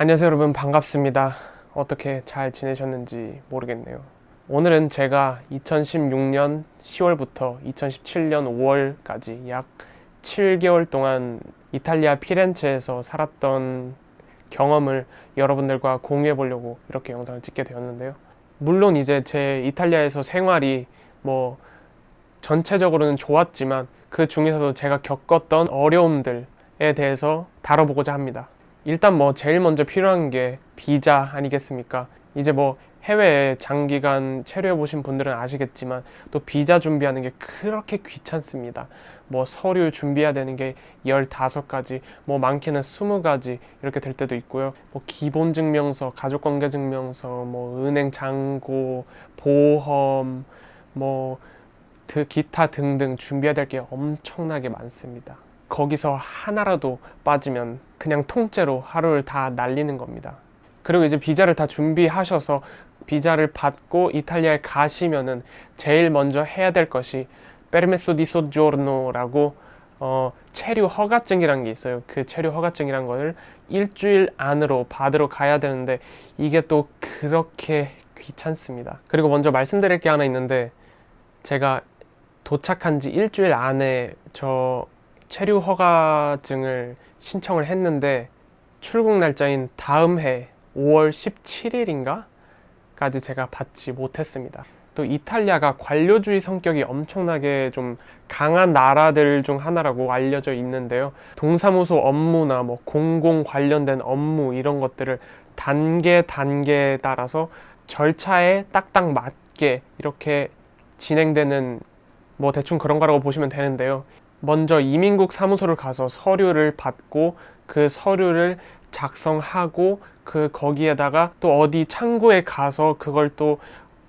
안녕하세요 여러분 반갑습니다. 어떻게 잘 지내셨는지 모르겠네요. 오늘은 제가 2016년 10월부터 2017년 5월까지 약 7개월 동안 이탈리아 피렌체에서 살았던 경험을 여러분들과 공유해 보려고 이렇게 영상을 찍게 되었는데요. 물론 이제 제 이탈리아에서 생활이 뭐 전체적으로는 좋았지만 그 중에서도 제가 겪었던 어려움들에 대해서 다뤄보고자 합니다. 일단 뭐 제일 먼저 필요한 게 비자 아니겠습니까? 이제 뭐 해외에 장기간 체류해 보신 분들은 아시겠지만 또 비자 준비하는 게 그렇게 귀찮습니다. 뭐 서류 준비해야 되는 게 15가지, 뭐 많게는 20가지 이렇게 될 때도 있고요. 뭐 기본 증명서, 가족 관계 증명서, 뭐 은행 잔고, 보험, 뭐 드- 기타 등등 준비해야 될 게 엄청나게 많습니다. 거기서 하나라도 빠지면 그냥 통째로 하루를 다 날리는 겁니다. 그리고 이제 비자를 다 준비하셔서 비자를 받고 이탈리아에 가시면은 제일 먼저 해야 될 것이 페르메소 디 소조르노라고 어, 체류 허가증이라는 게 있어요. 그 체류 허가증이란 거를 일주일 안으로 받으러 가야 되는데 이게 또 그렇게 귀찮습니다. 그리고 먼저 말씀드릴 게 하나 있는데 제가 도착한 지 일주일 안에 저 체류 허가증을 신청을 했는데 출국 날짜인 다음 해 5월 17일인가? 까지 제가 받지 못했습니다. 또 이탈리아가 관료주의 성격이 엄청나게 좀 강한 나라들 중 하나라고 알려져 있는데요. 동사무소 업무나 뭐 공공 관련된 업무 이런 것들을 단계 단계에 따라서 절차에 딱딱 맞게 이렇게 진행되는 뭐 대충 그런 거라고 보시면 되는데요. 먼저 이민국 사무소를 가서 서류를 받고 그 서류를 작성하고 그 거기에다가 또 어디 창구에 가서 그걸 또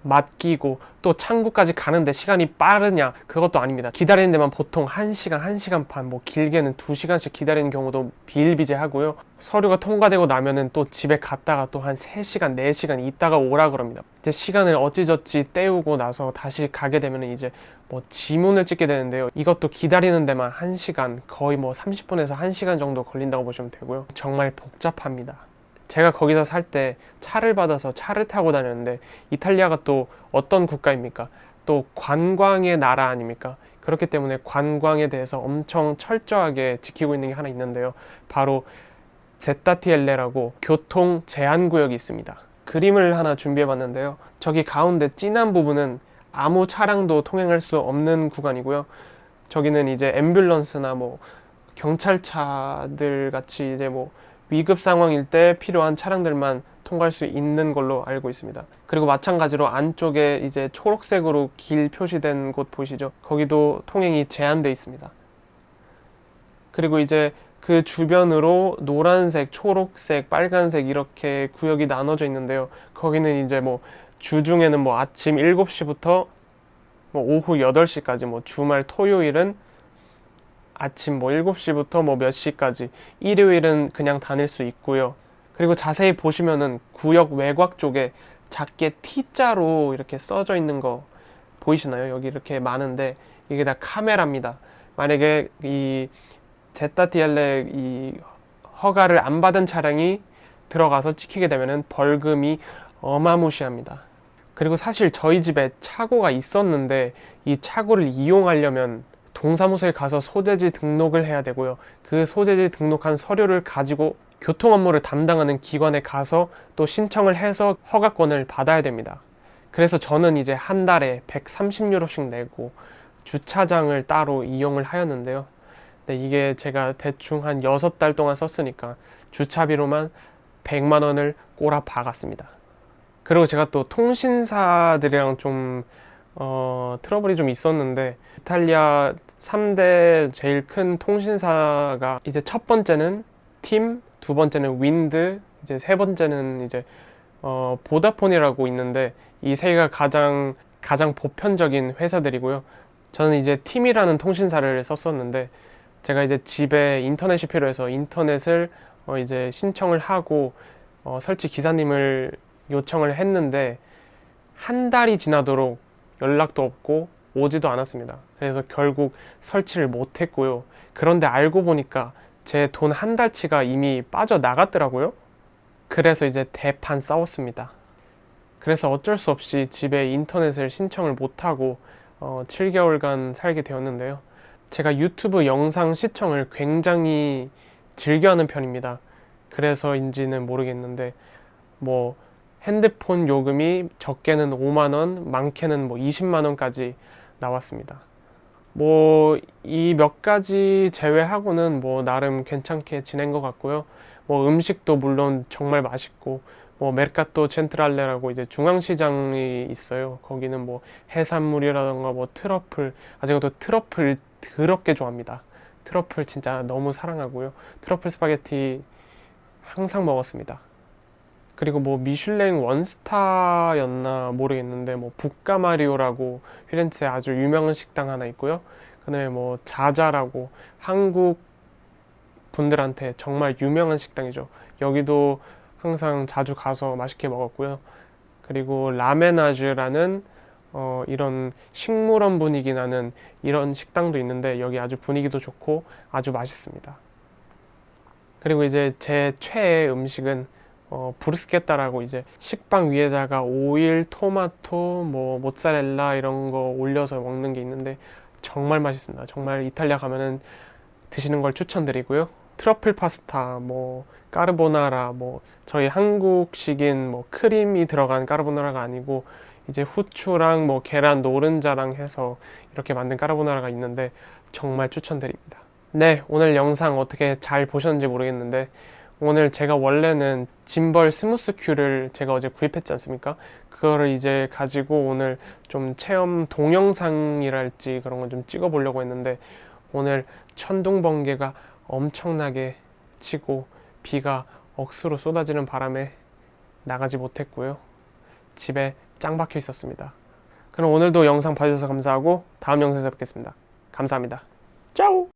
맡기고 또 창구까지 가는데 시간이 빠르냐? 그것도 아닙니다. 기다리는 데만 보통 1시간 1시간 반 뭐 길게는 2시간씩 기다리는 경우도 비일비재하고요. 서류가 통과되고 나면은 또 집에 갔다가 또 한 3시간 4시간 있다가 오라 그럽니다. 이제 시간을 어찌저찌 때우고 나서 다시 가게 되면은 이제 뭐 지문을 찍게 되는데요. 이것도 기다리는 데만 1시간 거의 뭐 30분에서 1시간 정도 걸린다고 보시면 되고요. 정말 복잡합니다 제가 거기서 살 때 차를 받아서 차를 타고 다녔는데 이탈리아가 또 어떤 국가입니까? 또 관광의 나라 아닙니까? 그렇기 때문에 관광에 대해서 엄청 철저하게 지키고 있는 게 하나 있는데요. 바로 제타티엘레라고 교통 제한 구역이 있습니다. 그림을 하나 준비해 봤는데요. 저기 가운데 진한 부분은 아무 차량도 통행할 수 없는 구간이고요. 저기는 이제 앰뷸런스나 뭐 경찰차들 같이 이제 뭐 위급 상황일 때 필요한 차량들만 통과할 수 있는 걸로 알고 있습니다. 그리고 마찬가지로 안쪽에 이제 초록색으로 길 표시된 곳 보시죠? 거기도 통행이 제한돼 있습니다. 그리고 이제 그 주변으로 노란색, 초록색, 빨간색 이렇게 구역이 나눠져 있는데요. 거기는 이제 뭐 주중에는 뭐 아침 7시부터 뭐 오후 8시까지 뭐 주말 토요일은 아침 뭐 7시부터 뭐 몇 시까지 일요일은 그냥 다닐 수 있고요. 그리고 자세히 보시면은 구역 외곽 쪽에 작게 T자로 이렇게 써져 있는 거 보이시나요? 여기 이렇게 많은데 이게 다 카메라입니다. 만약에 이 제타티엘레 이 허가를 안 받은 차량이 들어가서 찍히게 되면은 벌금이 어마무시합니다. 그리고 사실 저희 집에 차고가 있었는데 이 차고를 이용하려면 동사무소에 가서 소재지 등록을 해야 되고요. 그 소재지 등록한 서류를 가지고 교통 업무를 담당하는 기관에 가서 또 신청을 해서 허가권을 받아야 됩니다. 그래서 저는 이제 한 달에 130유로씩 내고 주차장을 따로 이용을 하였는데요. 근데 이게 제가 대충 한 6달 동안 썼으니까 주차비로만 100만 원을 꼬라 박았습니다. 그리고 제가 또 통신사들이랑 좀 어, 트러블이 좀 있었는데 이탈리아 3대 제일 큰 통신사가 이제 첫 번째는 팀, 두 번째는 윈드, 이제 세 번째는 이제 어, 보다폰이라고 있는데 이 세 개가 가장 가장 보편적인 회사들이고요. 저는 이제 팀이라는 통신사를 썼었는데 제가 이제 집에 인터넷이 필요해서 인터넷을 어, 이제 신청을 하고 어, 설치 기사님을 요청을 했는데 한 달이 지나도록 연락도 없고 오지도 않았습니다. 그래서 결국 설치를 못 했고요. 그런데 알고 보니까 제 돈 한 달치가 이미 빠져 나갔더라고요. 그래서 이제 대판 싸웠습니다. 그래서 어쩔 수 없이 집에 인터넷을 신청을 못하고 어, 7개월간 살게 되었는데요. 제가 유튜브 영상 시청을 굉장히 즐겨하는 편입니다. 그래서인지는 모르겠는데 뭐 핸드폰 요금이 적게는 5만 원, 많게는 뭐 20만 원까지 나왔습니다. 뭐 이 몇 가지 제외하고는 뭐 나름 괜찮게 지낸 것 같고요. 뭐 음식도 물론 정말 맛있고 뭐 메르카토 첸트랄레라고 이제 중앙시장이 있어요. 거기는 뭐 해산물이라던가 뭐 트러플 아또 트러플 더럽게 좋아합니다. 트러플 진짜 너무 사랑하고요. 트러플 스파게티 항상 먹었습니다. 그리고 뭐 미슐랭 원스타였나 모르겠는데 뭐 부카마리오라고 피렌체에 아주 유명한 식당 하나 있고요. 그다음에 뭐 자자라고 한국 분들한테 정말 유명한 식당이죠. 여기도 항상 자주 가서 맛있게 먹었고요. 그리고 라메나즈라는 어, 이런 식물원 분위기 나는 이런 식당도 있는데 여기 아주 분위기도 좋고 아주 맛있습니다. 그리고 이제 제 최애 음식은 어, 브루스케타라고 이제 식빵 위에다가 오일, 토마토, 뭐 모짜렐라 이런 거 올려서 먹는 게 있는데 정말 맛있습니다. 정말 이탈리아 가면은 드시는 걸 추천드리고요. 트러플 파스타, 뭐 까르보나라, 뭐 저희 한국식인 뭐 크림이 들어간 까르보나라가 아니고 이제 후추랑 뭐 계란 노른자랑 해서 이렇게 만든 까르보나라가 있는데 정말 추천드립니다. 네, 오늘 영상 어떻게 잘 보셨는지 모르겠는데 오늘 제가 원래는 짐벌 스무스 큐를 제가 어제 구입했지 않습니까? 그거를 이제 가지고 오늘 좀 체험 동영상이랄지 그런 걸좀 찍어 보려고 했는데 오늘 천둥 번개가 엄청나게 치고 비가 억수로 쏟아지는 바람에 나가지 못했고요. 집에 짱 박혀 있었습니다. 그럼 오늘도 영상 봐주셔서 감사하고 다음 영상에서 뵙겠습니다. 감사합니다. 짜오!